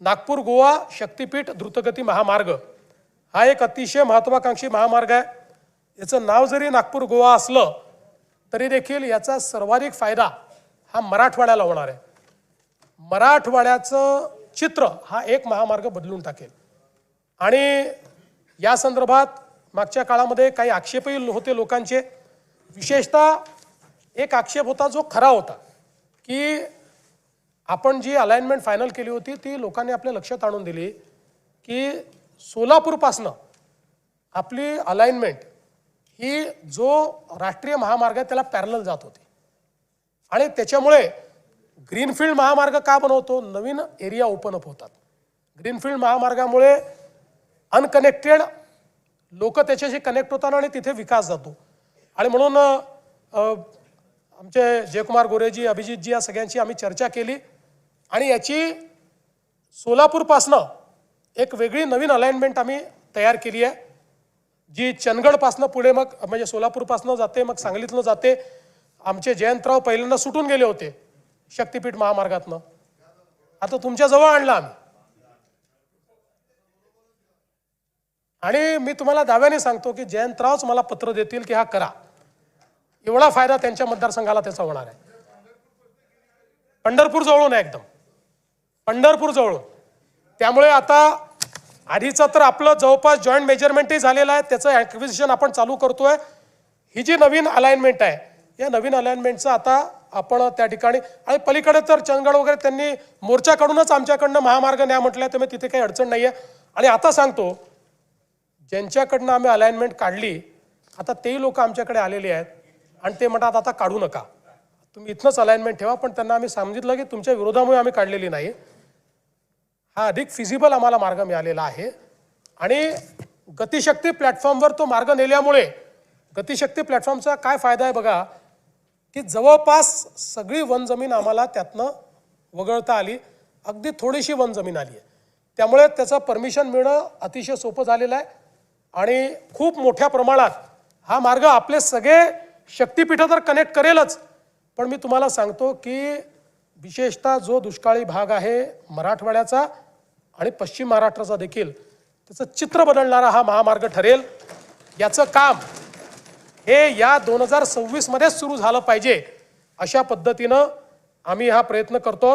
नागपूर गोवा शक्तीपीठ द्रुतगती महामार्ग. हा एक अतिशय महत्त्वाकांक्षी महामार्ग आहे. याचं नाव जरी नागपूर गोवा असलं तरी देखील याचा सर्वाधिक फायदा हा मराठवाड्याला होणार आहे. मराठवाड्याचं चित्र हा एक महामार्ग बदलून टाकेल. आणि या संदर्भात मागच्या काळामध्ये काही आक्षेपही होते लोकांचे. विशेषतः एक आक्षेप होता जो खरा होता की आपण जी अलाइनमेंट फायनल केली होती ती लोकांनी आपल्या लक्षात आणून दिली की सोलापूरपासनं आपली अलाइनमेंट ही जो राष्ट्रीय महामार्ग आहे त्याला पॅरल जात होती. आणि त्याच्यामुळे ग्रीनफील्ड महामार्ग का बनवतो? नवीन एरिया ओपन अप होतात. ग्रीनफील्ड महामार्गामुळे अनकनेक्टेड लोक त्याच्याशी कनेक्ट होतात आणि तिथे विकास जातो. आणि म्हणून आमचे जयकुमार गोरेजी अभिजितजी या सगळ्यांची आम्ही चर्चा केली. आणि याची सोलापूरपासनं एक वेगळी नवीन अलाइनमेंट आम्ही तयार केली आहे जी चंदगडपासनं पुढे मग म्हणजे सोलापूरपासनं जाते मग सांगलीतनं जाते. आमचे जयंतराव पहिल्यांदा सुटून गेले होते शक्तीपीठ महामार्गातनं. आता तुमच्याजवळ आणला आम्ही. आणि मी तुम्हाला दाव्याने सांगतो की जयंतरावच मला पत्र देतील की हा करा. एवढा फायदा त्यांच्या मतदारसंघाला त्याचा होणार आहे. पंढरपूर जवळून आहे एकदम. पंढरपूरजवळ. त्यामुळे आता आधीचं तर आपलं जवळपास जॉईंट मेजरमेंटही झालेलं आहे. त्याचं ॲक्विजिशन आपण चालू करतोय. ही जी नवीन अलाइनमेंट आहे या नवीन अलाइनमेंटचं आता आपण त्या ठिकाणी आणि पलीकडे तर चंदगड वगैरे त्यांनी मोर्चाकडूनच आमच्याकडनं महामार्ग न्या म्हटलं त्यामुळे तिथे काही अडचण नाही आहे आणि आता सांगतो ज्यांच्याकडनं आम्ही अलाइनमेंट काढली आता तेही लोक आमच्याकडे आलेले आहेत. आणि ते म्हणतात आता काढू नका. तुम्ही इथनंच अलाइनमेंट ठेवा पण त्यांना आम्ही सांगितलं की तुमच्या विरोधामुळे आम्ही काढलेली नाही. हा अधिक फिजिबल आम्हाला मार्ग मिळालेला आहे. आणि गतिशक्ती प्लॅटफॉर्मवर तो मार्ग नेल्यामुळे गतिशक्ती प्लॅटफॉर्मचा काय फायदा आहे बघा की जवळपास सगळी वन जमीन आम्हाला त्यातनं वगळता आली. अगदी थोडीशी वन जमीन आली आहे. त्यामुळे त्याचं परमिशन मिळणं अतिशय सोपं झालेलं आहे. आणि खूप मोठ्या प्रमाणात हा मार्ग आपले सगळे शक्तिपीठं तर कनेक्ट करेलच. पण मी तुम्हाला सांगतो की विशेषतः जो दुष्काळी भाग आहे मराठवाड्याचा आणि पश्चिम महाराष्ट्राचा देखील त्याचं चित्र बदलणारा हा महामार्ग ठरेल. याचं काम हे या दोन हजार सव्वीसमध्येच सुरू झालं पाहिजे अशा पद्धतीनं आम्ही हा प्रयत्न करतो